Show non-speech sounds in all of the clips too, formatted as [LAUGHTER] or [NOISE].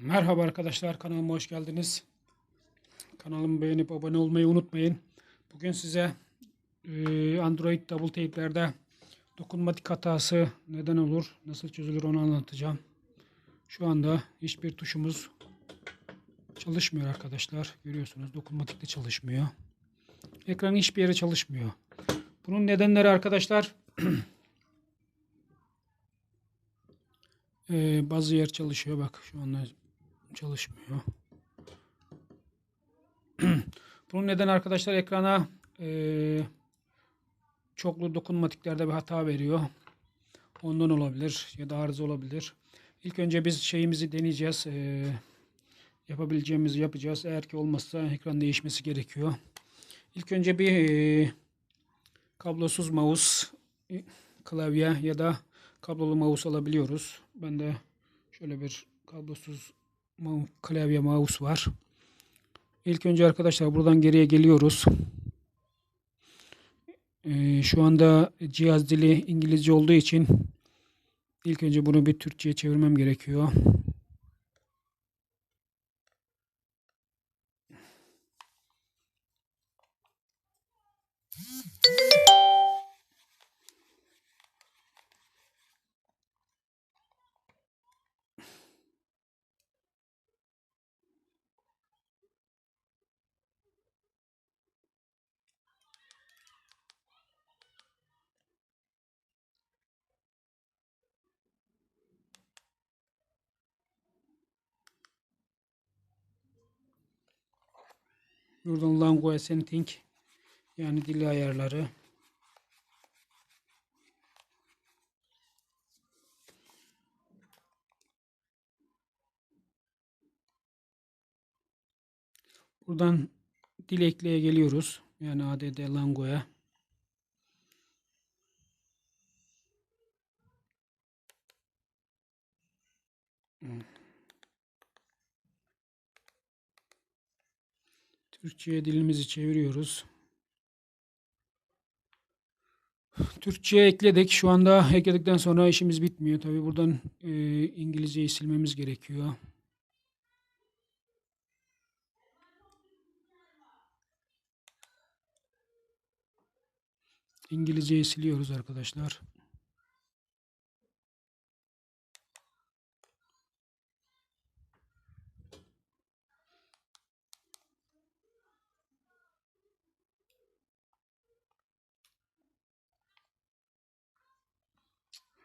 Merhaba arkadaşlar kanalıma hoş geldiniz. Kanalımı beğenip abone olmayı unutmayın. Bugün size e, Android double tape'lerde dokunmatik hatası neden olur, nasıl çözülür onu anlatacağım. Şu anda hiçbir tuşumuz çalışmıyor arkadaşlar. Görüyorsunuz dokunmatik de çalışmıyor. Ekranın hiçbir yeri çalışmıyor. Bunun nedenleri arkadaşlar [CLEARS THROAT] e, bazı yer çalışıyor bak şu anda çalışmıyor. [CLEARS THROAT] Bunun neden arkadaşlar ekrana e, çoklu dokunmatiklerde bir hata veriyor. Ondan olabilir ya da arıza olabilir. İlk önce biz şeyimizi deneyeceğiz. E, yapabileceğimizi yapacağız. Eğer ki olmazsa ekran değişmesi gerekiyor. İlk önce bir e, kablosuz mouse, e, klavye ya da kablolu mouse alabiliyoruz. Ben de şöyle bir kablosuz klavye mouse var. İlk önce arkadaşlar buradan geriye geliyoruz. Ee, şu anda cihaz dili İngilizce olduğu için ilk önce bunu bir Türkçe'ye çevirmem gerekiyor. Buradan language setting yani dil ayarları. Buradan dil ekleye geliyoruz. Yani add language'a. Türkçe'ye dilimizi çeviriyoruz. Türkçe'ye ekledik. Şu anda ekledikten sonra işimiz bitmiyor. Tabii buradan e, İngilizceyi silmemiz gerekiyor. İngilizceyi siliyoruz arkadaşlar.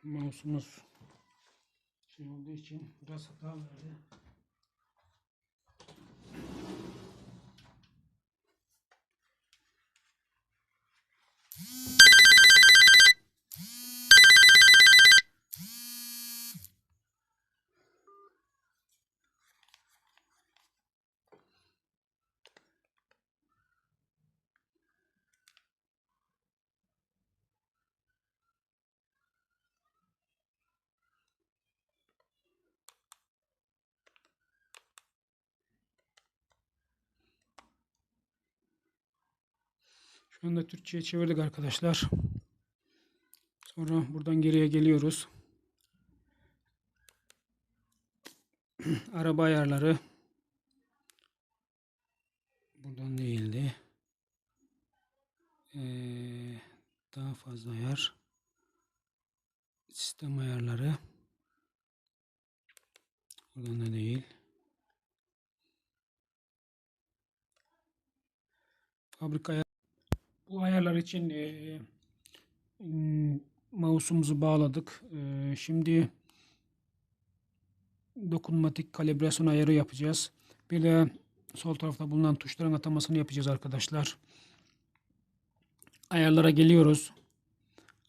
Mouse'umuz şey olduğu için biraz hata verdi. Şu anda Türkçe'ye çevirdik arkadaşlar. Sonra buradan geriye geliyoruz. [CLEARS THROAT] Araba ayarları. Buradan değildi. Ee, daha fazla ayar. Sistem ayarları. Buradan da değil. Fabrika. Bu ayarlar için m, mouse'umuzu bağladık. Eee, şimdi dokunmatik kalibrasyon ayarı yapacağız. Bir de sol tarafta bulunan tuşların atamasını yapacağız arkadaşlar. Ayarlara geliyoruz.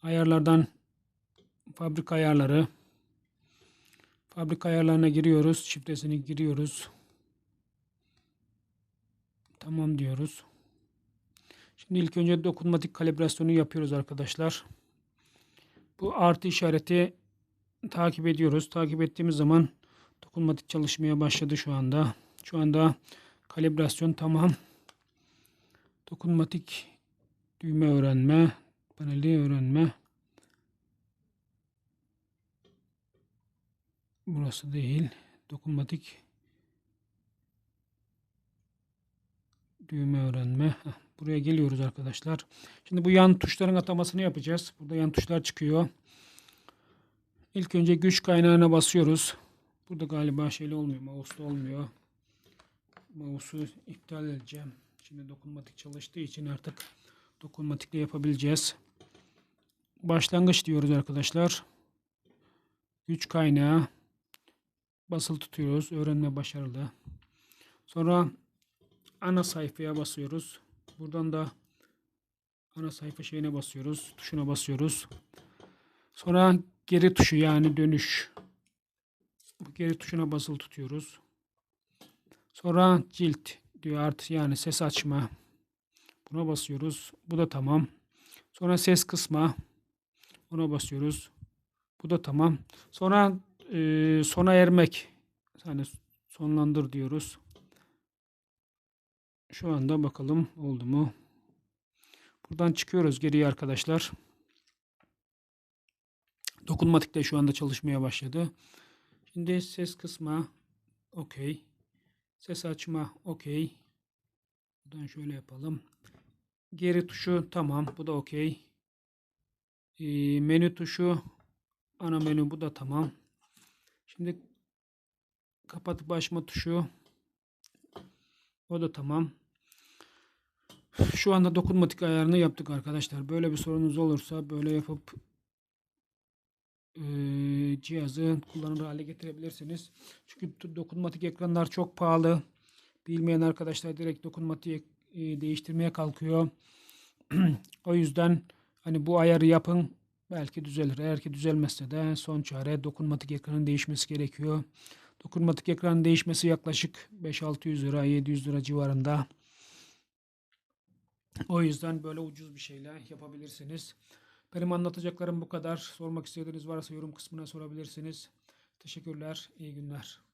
Ayarlardan fabrika ayarları. Fabrika ayarlarına giriyoruz. Şifresini giriyoruz. Tamam diyoruz. Şimdi ilk önce dokunmatik kalibrasyonu yapıyoruz arkadaşlar. Bu artı işareti takip ediyoruz. Takip ettiğimiz zaman dokunmatik çalışmaya başladı şu anda. Şu anda kalibrasyon tamam. Dokunmatik düğme öğrenme, paneli öğrenme. Burası değil. Dokunmatik düğme öğrenme. Buraya geliyoruz arkadaşlar. Şimdi bu yan tuşların atamasını yapacağız. Burada yan tuşlar çıkıyor. İlk önce güç kaynağına basıyoruz. Burada galiba şeyle olmuyor. Mouse'da olmuyor. Mouse'u iptal edeceğim. Şimdi dokunmatik çalıştığı için artık dokunmatikle yapabileceğiz. Başlangıç diyoruz arkadaşlar. Güç kaynağı. Basılı tutuyoruz. Öğrenme başarılı. Sonra ana sayfaya basıyoruz. Buradan da ana sayfa şeyine basıyoruz. Tuşuna basıyoruz. Sonra geri tuşu yani dönüş. Bu geri tuşuna basılı tutuyoruz. Sonra cilt diyor artı yani ses açma. Buna basıyoruz. Bu da tamam. Sonra ses kısma. Ona basıyoruz. Bu da tamam. Sonra e, sona ermek. Yani sonlandır diyoruz. Şu anda bakalım oldu mu? Buradan çıkıyoruz geriye arkadaşlar. Dokunmatik de şu anda çalışmaya başladı. Şimdi ses kısma okey. Ses açma okey. Buradan şöyle yapalım. Geri tuşu tamam. Bu da okey. Ee, menü tuşu ana menü bu da tamam. Şimdi kapatıp açma tuşu o da tamam. Şu anda dokunmatik ayarını yaptık arkadaşlar. Böyle bir sorunuz olursa böyle yapıp eee, cihazı kullanılır hale getirebilirsiniz. Çünkü dokunmatik ekranlar çok pahalı. Bilmeyen arkadaşlar direkt dokunmatiği e, değiştirmeye kalkıyor. [CLEARS THROAT] o yüzden hani bu ayarı yapın belki düzelir. Eğer ki düzelmezse de son çare dokunmatik ekranın değişmesi gerekiyor. Dokunmatik ekranın değişmesi yaklaşık 5-600 lira 700 lira civarında. O yüzden böyle ucuz bir şeyle yapabilirsiniz. Benim anlatacaklarım bu kadar. Sormak istediğiniz varsa yorum kısmına sorabilirsiniz. Teşekkürler. İyi günler.